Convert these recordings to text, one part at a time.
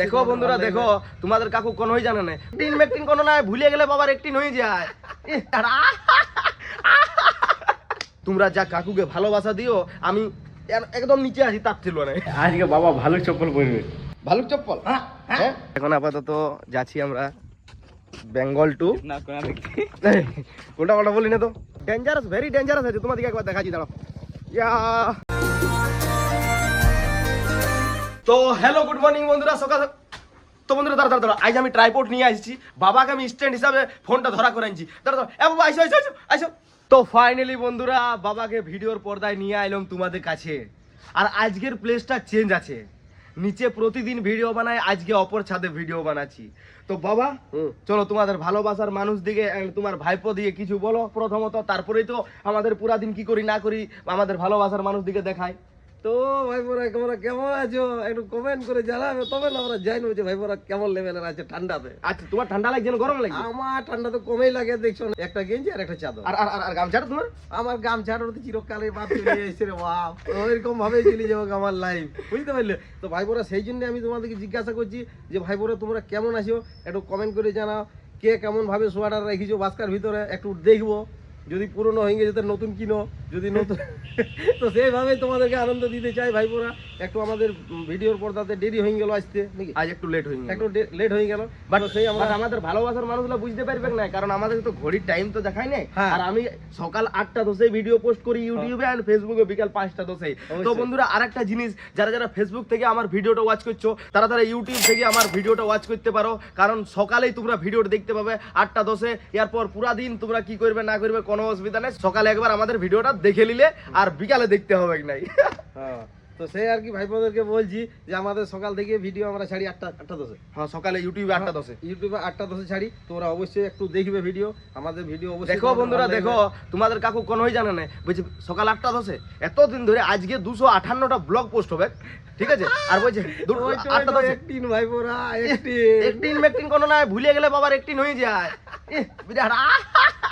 দেখো বন্ধুরা দেখো তোমাদের কাকু কোন হয়ে জানে না। টিন মেকটিন কোনো নাই ভুলে গেলে বাবার একটিন হয়ে যায়! তোমরা যা কাকুকে ভালোবাসা দিও আমি একদম নিচে আছি তার ছিল না আজকে বাবা ভালো চপ্পল পরবে। ভালুক চপ্পল? হ্যাঁ এখন আপাতত যাচ্ছি আমরা বেঙ্গল টু। না কোনা দেখতে ওটা ওটা বলি না তো। ডেঞ্জারাস ভেরি ডেঞ্জারাস আছে তোমাদেরকে একবার দেখাচ্ছি দাঁড়াও। ইয়া। তো হ্যালো গুড মর্নিং বন্ধুরা সকাল তো বন্ধুরা দাঁড়া দাঁড়া আজ আমি ট্রাইপোর্ট নিয়ে আসছি। বাবাকে আমি স্ট্যান্ড হিসাবে ফোনটা ধরা করে আনছি। দাঁড়া এ বাবা আইসো আইসো আইসো তো ফাইনালি বন্ধুরা বাবাকে ভিডিওর পর্দায় নিয়ে আইলাম তোমাদের কাছে। আর আজকের প্লেসটা চেঞ্জ আছে। নিচে প্রতিদিন ভিডিও বানাই আজকে অপর ছাদে ভিডিও বানাচ্ছি। তো বাবা চলো তোমাদের ভালোবাসার মানুষ দিকে তোমার ভাইপো দিয়ে কিছু বলো প্রথমত। তারপরেই তো আমাদের পুরা দিন কি করি না করি আমাদের ভালোবাসার মানুষ দিকে দেখাই তো ভাই বোরা তোমরা কেমন আছো? একটু কমেন্ট করে জানাবে তবে না আমরা জানব যে ভাই বোরা কেমন লেভেলের আছে ঠান্ডাতে। আচ্ছা তোমার ঠান্ডা লাগছে না গরম লাগছে? আমার ঠান্ডা তো কমেই লাগে দেখছ একটা গেঞ্জি আর একটা চাদর। আর আর আর- গামছাটা তোমার? আমার গামছাটার তো চিরকালের বাদ চলে এসেছে রে বাপ। ওইরকম ভাবে চলে যাব আমার লাইফ বুঝতে পারলে? তো ভাই বোরা সেই জন্য আমি তোমাদেরকে জিজ্ঞাসা করছি যে ভাই বোরা তোমরা কেমন আছো? একটু কমেন্ট করে জানাও কে কেমন ভাবে সোয়াটার রেখেছো বাস্কার ভিতরে? একটু দেখব। যদি পুরনো হয়ে গেছে তো নতুন কিনো। যদি নতুন তো সেইভাবেই তোমাদেরকে আনন্দ দিতে চাই ভাই বোরা একটু আমাদের ভিডিওর পর্দাতে দেরি হয়ে গেল আসতে নাকি? আজ একটু লেট হয়ে গেল। একটু লেট হয়ে গেল। বাট সেই আমরা আমাদের ভালোবাসার মানুষগুলো বুঝতে পারবে না কারণ আমাদের তো ঘড়ির টাইম তো দেখায় নাই। হ্যাঁ। আর আমি সকাল আটটা দশে ভিডিও পোস্ট করি ইউটিউবে আর ফেসবুকে বিকাল পাঁচটা দশে তো। বন্ধুরা আরেকটা জিনিস যারা যারা ফেসবুক থেকে আমার ভিডিওটা ওয়াচ করছ তারা তারা ইউটিউব থেকে আমার ভিডিওটা ওয়াচ করতে পারো কারণ সকালেই তোমরা ভিডিওটা দেখতে পাবে আটটা দশে। এরপর পুরা দিন তোমরা কি করবে না করবে কোনো অসুবিধা নেই। সকালে একবার আমাদের ভিডিওটা দেখে নিলে আর বিকালে দেখতে হবে নাই। হ্যাঁ তো সেই আর কি ভাই ভাইপোদেরকে বলছি যে আমাদের সকাল থেকে ভিডিও আমরা ছাড়ি আটটা আটটা দশে। হ্যাঁ সকালে ইউটিউবে আটটা দশে। ইউটিউবে আটটা দশে ছাড়ি তোমরা অবশ্যই একটু দেখবে ভিডিও আমাদের ভিডিও অবশ্যই দেখো বন্ধুরা দেখো তোমাদের কাকু কোন হয়ে জানে না বলছে সকাল আটটা দশে এতদিন ধরে আজকে দুশো আঠান্নটা ব্লগ পোস্ট হবে ঠিক আছে? আর বলছে আটটা দশে। একটিন ভাইপোরা একটিন একটিন মেকটিন কোনো নাই ভুলে গেলে বাবার একটিন হয়ে যায়!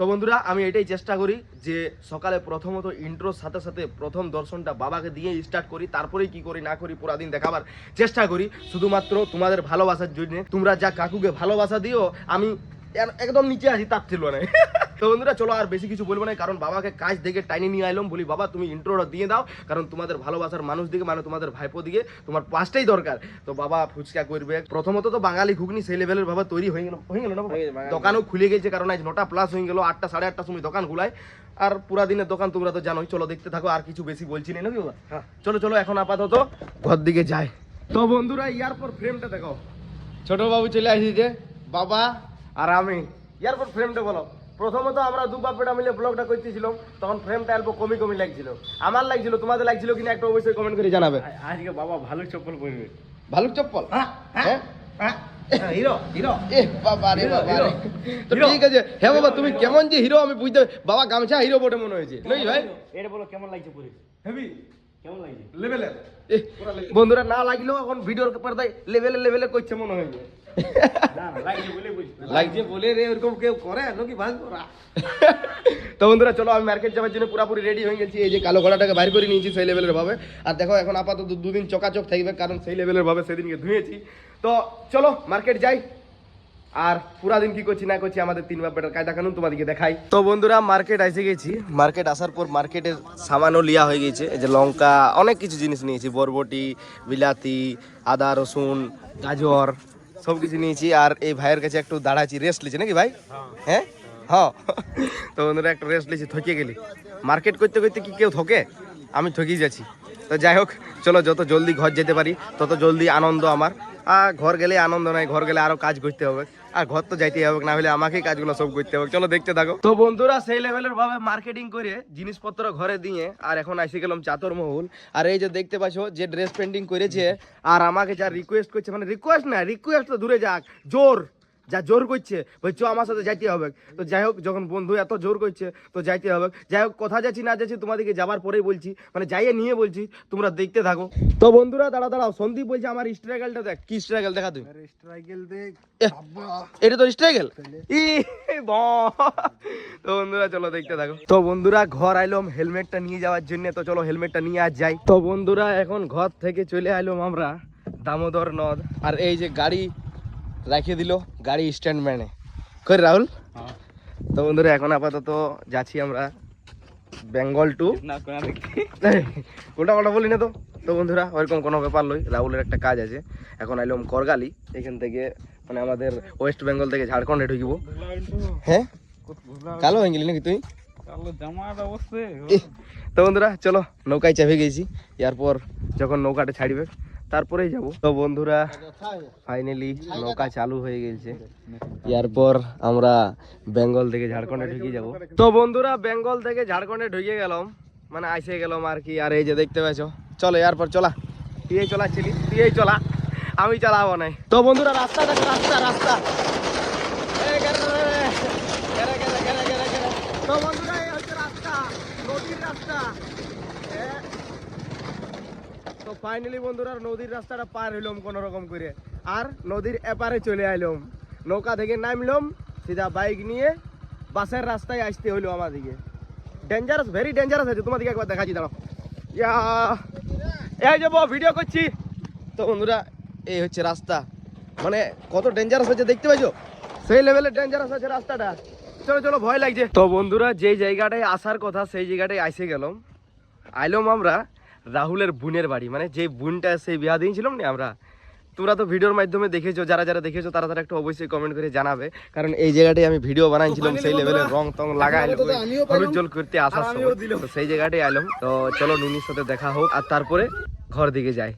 তো বন্ধুরা, আমি এটাই চেষ্টা করি যে সকালে প্রথমত ইন্ট্রোর সাথে সাথে প্রথম দর্শনটা বাবাকে দিয়ে স্টার্ট করি তারপরে কি করি, না করি, পুরা দিন দেখাবার চেষ্টা করি। শুধুমাত্র তোমাদের ভালোবাসার জন্য, তোমরা যা কাকুকে ভালোবাসা দিও, আমি একদম নিচে আসি তার ছিল না। তো বন্ধুরা চলো আর বেশি কিছু বলব না কারণ বাবাকে কাজ দেখে টাইনে নিয়ে আইলাম বলি বাবা তুমি ইন্ট্রোটা দিয়ে দাও কারণ তোমাদের ভালোবাসার মানুষ দিকে মানে তোমাদের ভাইপো দিকে তোমার পাঁচটাই দরকার। তো বাবা ফুচকা করবে। প্রথমত তো বাঙালি ঘুগনি সেই লেভেলের ভাবে তৈরি হয়ে গেল হয়ে গেল না বাবা? দোকানও খুলে গেছে কারণ আজ নটা প্লাস হয়ে গেল আটটা সাড়ে আটটার সময় দোকান খুলায়। আর পুরা দিনের দোকান তোমরা তো জানোই চলো দেখতে থাকো আর কিছু বেশি বলছি না নাকি বাবা? হ্যাঁ। চলো চলো এখন আপাতত ঘর দিকে যায় তো বন্ধুরা ইয়ার পর ফ্রেমটা দেখো ছোট বাবু চলে আসিছে বাবা আর আমি। ইয়ার পর ফ্রেমটা বলো। প্রথমত আমরা দু বাপেটা মিলে ব্লগটা করতেছিলাম তখন ফ্রেমটা অল্প কমি কমি লাগছিল। আমার লাগছিল তোমাদের লাগছিল কিনা একটা অবশ্যই কমেন্ট করে জানাবে। আজকে বাবা ভালো চপ্পল পরবে। ভালুক চপ্পল? হ্যাঁ হ্যাঁ, হিরো হিরো। এ বাবা রে হিরো, বাবা তো ঠিক আছে হ্যাঁ বাবা তুমি কেমন যে হিরো আমি বুঝতে বাবা গামছা হিরো বটে মনে হয়েছে। নই ভাই? এটা বলো কেমন লাগছে পরে? হেভি কেমন লাগছে? লেভেলের বন্ধুরা না লাগলেও এখন ভিডিওর পর্দায় লেভেলে লেভেলে করছে মনে হয়। লাগছে বলে বুঝ লাগছে। বলে রে ওরকম কেউ করে নাকি ভাঙ করা? তো বন্ধুরা চলো আমি মার্কেট যাওয়ার জন্য পুরোপুরি রেডি হয়ে গেছি। এই যে কালো ঘোড়াটাকে বাইর করে নিয়েছি সেই লেভেলের ভাবে। আর দেখো এখন আপাতত দুদিন চকাচক থাকবে কারণ সেই লেভেলের ভাবে সেদিনকে ধুয়েছি। তো চলো মার্কেট যাই। আর পুরা দিন কি করছি না করছি আমাদের তিন ব্যাপারটার কায়দা কানুন তোমাদেরকে দেখাই। তো বন্ধুরা মার্কেট এসে গেছি। মার্কেট আসার পর মার্কেটের সামানও লিয়া হয়ে গেছে। যে লঙ্কা, অনেক কিছু জিনিস নিয়েছি। বরবটি, বিলাতি, আদা, রসুন, গাজর, সব কিছু নিয়েছি। আর এই ভাইয়ের কাছে একটু দাঁড়াচ্ছি। রেস্ট লিছি নাকি ভাই? হ্যাঁ? হ্যাঁ। তো বন্ধুরা, একটু রেস্ট লিছি থকে গেলি। মার্কেট করতে করতে কি কেউ থকে? আমি ঠকেই যাচ্ছি। তো যাই হোক, চলো, যত জলদি ঘর যেতে পারি, তত জলদি আনন্দ আমার। ঘর গেলে আনন্দ নাই, ঘর গেলে আরও কাজ করতে হবে। আর ঘর তো যাইতেই হবে, না হলে আমাকেই কাজগুলো সব করতে হবে। চলো দেখতে থাকো। তো বন্ধুরা, সেই লেভেলের ভাবে মার্কেটিং করে জিনিসপত্র ঘরে দিয়ে আর এখন আইসি গেলাম চাতর মহল। আর এই যে দেখতে পাচ্ছ যে ড্রেস পেন্টিং করেছে, আর আমাকে যা রিকোয়েস্ট করছে মানে রিকোয়েস্ট না রিকোয়েস্ট তো দূরে যাক, জোর। যা জোর করছে বলছো আমার সাথে যাইতে হবে। তো যাই হোক যখন বন্ধু এত জোর করছে তো যাইতে হবে। যাই হোক কোথা যাচ্ছি না যাচ্ছি তোমাদেরকে যাবার পরেই বলছি। মানে যাইয়ে নিয়ে বলছি তোমরা দেখতে থাকো। তো বন্ধুরা দাঁড়া দাঁড়াও সন্দীপ বলছে আমার স্ট্রাগলটা দেখ কি স্ট্রাগল দেখা তুই স্ট্রাইকেল দেখ এটা তো স্ট্রাগল ই। তো বন্ধুরা চলো দেখতে থাকো। তো বন্ধুরা ঘর আইলাম হেলমেটটা নিয়ে যাওয়ার জন্য। তো চলো হেলমেটটা নিয়ে আজ যাই। তো বন্ধুরা এখন ঘর থেকে চলে আইলাম আমরা দামোদর নদ। আর এই যে গাড়ি রেখে দিল গাড়ি স্ট্যান্ড ম্যানে কই রাহুল? তো বন্ধুরা এখন আপাতত যাচ্ছি আমরা বেঙ্গল টু না কোন ওটা ওটা বলি না তো? তো বন্ধুরা ওইরকম কোনো ব্যাপার নয়। রাহুলের একটা কাজ আছে। এখন আইলাম করগালি। এখান থেকে মানে আমাদের ওয়েস্ট বেঙ্গল থেকে ঝাড়খণ্ডে ঢুকিব। হ্যাঁ? কালো হয়ে গেলি নাকি তুই? তো বন্ধুরা চলো নৌকায় চেপে গেছি। এরপর যখন নৌকাটা ছাড়বে তারপরেই যাব। তো বন্ধুরা ফাইনালি নৌকা চালু হয়ে গেছে। এরপর আমরা বেঙ্গল থেকে ঝাড়খণ্ডে ঢুকে যাব। তো বন্ধুরা, বেঙ্গল থেকে ঝাড়খণ্ডে ঢুকে গেলাম। মানে আইসে গেলাম আর কি, আর এই যে দেখতে পাচ্ছ। চলো, এরপর চলা। তুই চলা চলাচ্ছিলি তুই চলা। আমি চালাবো নাই। তো বন্ধুরা, রাস্তা দেখো, রাস্তা রাস্তা এই গেরে, গেরে, গেরে, গেরে, গেরে, গেরে। তো বন্ধুরা এই হচ্ছে রাস্তা নদীর রাস্তা এ, তো ফাইনালি বন্ধুরা, নদীর রাস্তাটা পার হইলাম কোন রকম করে। আর নদীর এপারে চলে আইলাম। নৌকা থেকে নামলাম, সিধা বাইক নিয়ে বাসের রাস্তায় আসতে হইল আমাদিকে। ডেঞ্জারাস ভেরি ডেঞ্জারাস আছে তোমাদেরকে একবার দেখাচ্ছি, দাঁড়াও। ইয়া, এই যে ভিডিও করছি। তো বন্ধুরা, এই হচ্ছে রাস্তা। মানে কত ডেঞ্জারাস আছে দেখতে পাইছো? সেই লেভেলে ডেঞ্জারাস আছে রাস্তাটা। চলো চলো, ভয় লাগছে। তো বন্ধুরা যে জায়গাটায় আসার কথা, সেই জায়গাটায় আইসে গেলাম। আইলাম আমরা রাহুলের বোনের বাড়ি। মানে যে বোনটা সেই বিয়া দিয়েছিলাম না আমরা তোমরা তো ভিডিওর মাধ্যমে দেখেছ যারা যারা দেখেছ তারা তারা একটু অবশ্যই কমেন্ট করে জানাবে। কারণ এই জায়গাটাই আমি ভিডিও বানাইছিলাম সেই লেভেলে রং টং লাগাই হলুদ জল করতে আসার সময়। তো সেই জায়গাটাই আইলাম তো চলো নুনির সাথে দেখা হোক আর তারপরে ঘর দিকে যাই।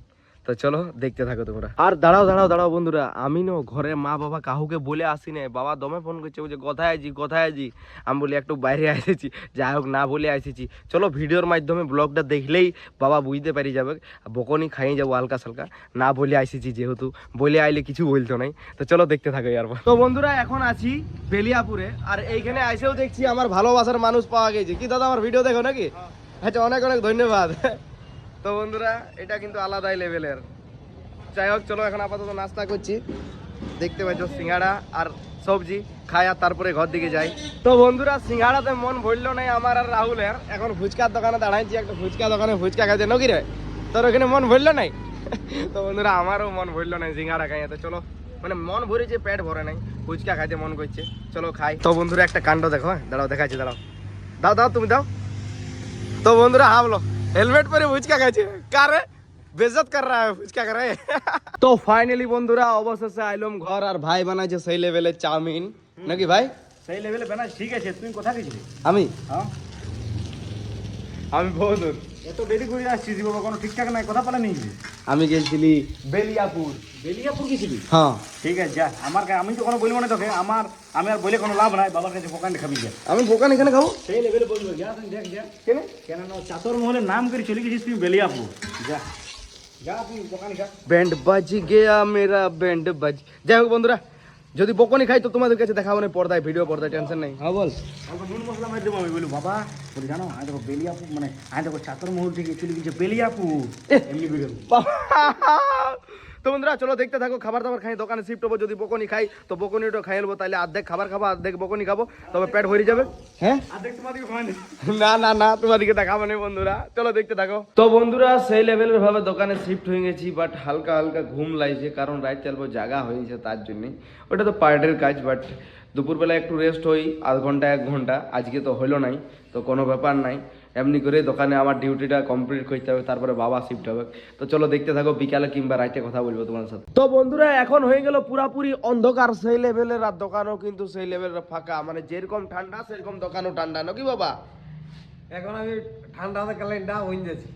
তো চলো দেখতে থাকো তোমরা। আর দাঁড়াও দাঁড়াও দাঁড়াও বন্ধুরা আমি নো ঘরে মা বাবা কাহুকে বলে আসি না বাবা দমে ফোন করছে বলছে কোথায় আছি কোথায় আছি আমি বলি একটু বাইরে এসেছি যাই হোক না বলে এসেছি চলো ভিডিওর মাধ্যমে ব্লগটা দেখলেই বাবা বুঝতে পারি যাবে বকনি খাইয়ে যাব হালকা সালকা। না বলে আসেছি যেহেতু বলে আইলে কিছু বলতো নাই। তো চলো দেখতে থাকো আর তো বন্ধুরা এখন আছি বেলিয়াপুরে আর এইখানে আইসেও দেখছি আমার ভালোবাসার মানুষ পাওয়া গেছে। কি দাদা আমার ভিডিও দেখো নাকি? আচ্ছা অনেক অনেক ধন্যবাদ। তো বন্ধুরা, এটা কিন্তু আলাদাই লেভেলের। যাই হোক, চলো এখন আপাতত নাস্তা করছি। দেখতে পাচ্ছ সিঙ্গাড়া আর সবজি, খাই আর তারপরে ঘর দিকে যাই। তো বন্ধুরা, সিঙ্গাড়াতে মন ভরল নাই আমার আর রাহুলের। এখন ফুচকার দোকানে দাঁড়াইছি, একটা ফুচকা দোকানে ফুচকা খাইছে, নকি রে? তোর ওখানে মন ভরল নাই? তো বন্ধুরা, আমারও মন ভরল নাই সিঙ্গাড়া খাই তো চলো মানে মন ভরেছে পেট ভরে নাই, ফুচকা খাইতে মন করছে। চলো খাই। তো বন্ধুরা, একটা কাণ্ড দেখো হ্যাঁ? দাঁড়াও, দেখাচ্ছি, দাঁড়াও। দাও দাও, তুমি দাও। তো বন্ধুরা হ্যাঁ, হাবলো হেলমেট পরে ফুচকা খাচ্ছে কারে বেজত কর রা? ফুচকা করে তো ফাইনালি বন্ধুরা অবশেষে আইলাম ঘর আর ভাই বানাইছে সেই লেভেলে চাউমিন। নাকি ভাই? সেই লেভেলে বানাই ঠিক আছে তুমি কোথায় গেছিলে? আমি? হ্যাঁ। আমি বহুত এত দেরি করে আসছিস বাবা কোনো ঠিকঠাক নাই কথা পালা নেই আমি গেছিলি বেলিয়াপুর। বেলিয়াপুর গেছিলি? হ্যাঁ। ঠিক আছে যা আমার আমি তো কোনো বলব না তোকে আমার আমি আর বলে কোনো লাভ নাই বাবার কাছে পোকান খাবি যা। আমি দোকান এখানে খাব? সেই লেভেলে বলব যা তুই দেখ যা। কেন? কেন চাতর মহলের নাম করে চলে গেছিস তুই বেলিয়াপুর। যা যা তুই দোকান খা। ব্যান্ড বাজ গেয়া মেরা ব্যান্ড বাজ। যাই হোক বন্ধুরা যদি বকনি খাই তো তোমাদের কাছে দেখাবো না পর্দায় ভিডিও পর্দায় টেনশন নেই। হ্যাঁ বল। অল্প নুন মশলা মারি দেবো আমি বলি বাবা বলি জানো আমি দেখো বেলিয়াপুর মানে আমি দেখো চাতর মহল থেকে চলে গেছে বেলিয়াপুর এমনি বেরো তো বন্ধুরা চলো দেখতে থাকো খাবার দাবার খাই দোকানে শিফট হব যদি বকনি খাই তো বকনিটা খাই নেব তাহলে অর্ধেক খাবার খাব অর্ধেক বকনি খাব তবে পেট ভরে যাবে। হ্যাঁ? না না না তোমাদেরকে দেখাবো না বন্ধুরা। চলো দেখতে থাকো। তো বন্ধুরা সেই লেভেলের ভাবে দোকানে শিফট হয়ে গেছি বাট হালকা হালকা ঘুম লাগছে কারণ রাত চালবো জায়গা হয়েছে তার জন্যে। ওটা তো পার্টের কাজ বাট দুপুরবেলা একটু রেস্ট হই আধ ঘণ্টা এক ঘণ্টা আজকে তো হলো নাই তো কোনো ব্যাপার নাই। এমনি করে দোকানে আমার ডিউটিটা কমপ্লিট করতে হবে তারপরে বাবা শিফট হবে। তো চলো দেখতে থাকো বিকালে কিংবা রাইতে কথা বলব তোমার সাথে। তো বন্ধুরা এখন হয়ে গেল পুরাপুরি অন্ধকার সেই লেভেলের আর দোকানও কিন্তু সেই লেভেলের ফাঁকা। মানে যেরকম ঠান্ডা সেরকম দোকানও ঠান্ডা নাকি বাবা? এখন আমি ঠান্ডাতে ক্যালেন্ডার হয়ে যাচ্ছি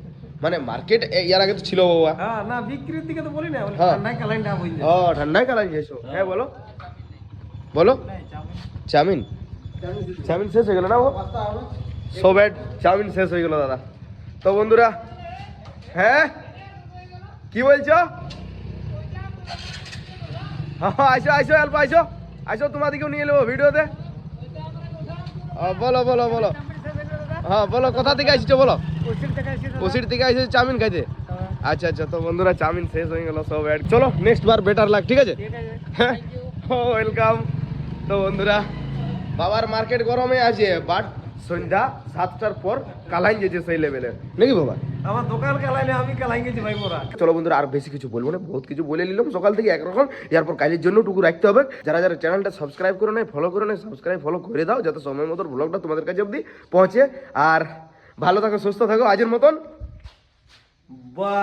মানে মার্কেট ইয়ার আগে তো ছিল বাবা। হ্যাঁ না বিক্রির দিকে তো বলি না হ্যাঁ। ঠান্ডায় ক্যালেন্ডার হয়ে ও ঠান্ডায় কালাই গেছো হ্যাঁ বলো। বলো। চাউমিন। চাউমিন? শেষ হয়ে গেল না ও সো ব্যাড চাউমিন শেষ হয়ে গেল দাদা। তো বন্ধুরা হ্যাঁ? কি বলছো? হ্যাঁ আইসো আইসো অল্প আইসো। আসো তোমাদেরকেও নিয়ে নেব ভিডিওতে। বলো বলো বলো। হ্যাঁ বলো কোথা থেকে আসছো বলো? কুশির থেকে আসছে চাউমিন খাইতে? আচ্ছা আচ্ছা তো বন্ধুরা চাউমিন শেষ হয়ে গেল সব অ্যাড চলো নেক্সট বার বেটার লাগ ঠিক আছে? হ্যাঁ ওয়েলকাম তো বন্ধুরা বাবার মার্কেট গরমে আছে বাট সন্ধ্যা সাতটার পর কালাইন যেছে সেই লেভেলের নাকি বাবা? আমার দোকান কালাইলে আমি কালাই গেছি ভাই বোরা চলো বন্ধুরা আর বেশি কিছু বলব না বহুত কিছু বলে নিলাম। সকাল থেকে একরকম এরপর কালের জন্য টুকু রাখতে হবে। যারা যারা চ্যানেলটা সাবস্ক্রাইব করে নেয় ফলো করে নেয় সাবস্ক্রাইব ফলো করে দাও যাতে সময় মতো ব্লগটা তোমাদের কাছে অবধি পৌঁছে। আর ভালো থাকো সুস্থ থাকো আজের মতন। বা